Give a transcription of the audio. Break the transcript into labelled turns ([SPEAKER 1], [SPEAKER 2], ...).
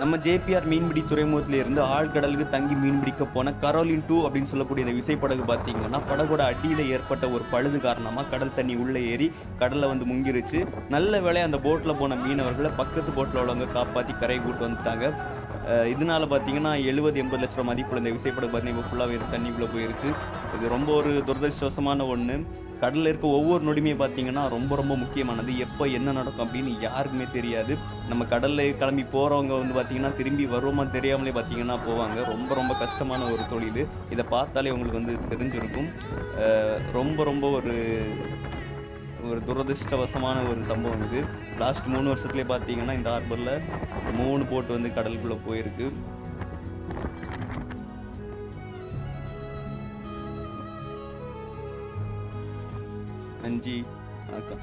[SPEAKER 1] நம்ம ஜேபிஆர் மீன்பிடி துறைமுகத்தில் இருந்து ஆழ்கடலுக்கு தங்கி மீன்பிடிக்க போன கரோலின் டூ அப்படின்னு சொல்லக்கூடிய இந்த விசைப்படகு பார்த்தீங்கன்னா படகோட அடியில் ஏற்பட்ட ஒரு பழுது காரணமாக கடல் தண்ணி உள்ளே ஏறி கடலில் வந்து முங்கிருச்சு. நல்ல வேளை அந்த போட்டில் போன மீனவர்களை பக்கத்து போட்டில் உள்ளவங்க காப்பாற்றி கரை கூட்டு வந்துட்டாங்க. இதனால பார்த்தீங்கன்னா எழுபது எண்பது லட்ச ரூபா மதிப்புள்ள இந்த விசைப்படகு பார்த்தீங்கன்னா இப்போ ஃபுல்லாகவே தண்ணிக்குள்ளே போயிருச்சு. இது ரொம்ப ஒரு துரதிருஷ்டவசமான ஒன்று கடலில் இருக்க ஒவ்வொரு நொடியுமே பார்த்தீங்கன்னா ரொம்ப ரொம்ப முக்கியமானது. எப்போ என்ன நடக்கும் அப்படின்னு யாருக்குமே தெரியாது. நம்ம கடலில் கிளம்பி போகிறவங்க வந்து பார்த்திங்கன்னா திரும்பி வருவோமா தெரியாமலே பார்த்தீங்கன்னா போவாங்க. ரொம்ப ரொம்ப கஷ்டமான ஒரு தொழில் இதை. பார்த்தாலே உங்களுக்கு வந்து தெரிஞ்சிருக்கும். ரொம்ப ரொம்ப ஒரு ஒரு துரதிர்ஷ்டவசமான ஒரு சம்பவம் இது. லாஸ்ட் மூணு வருஷத்துலேயே பார்த்தீங்கன்னா இந்த ஹார்பரில் மூணு போட் வந்து கடலுக்குள்ளே போயிருக்கு. அஞ்சு வணக்கம்.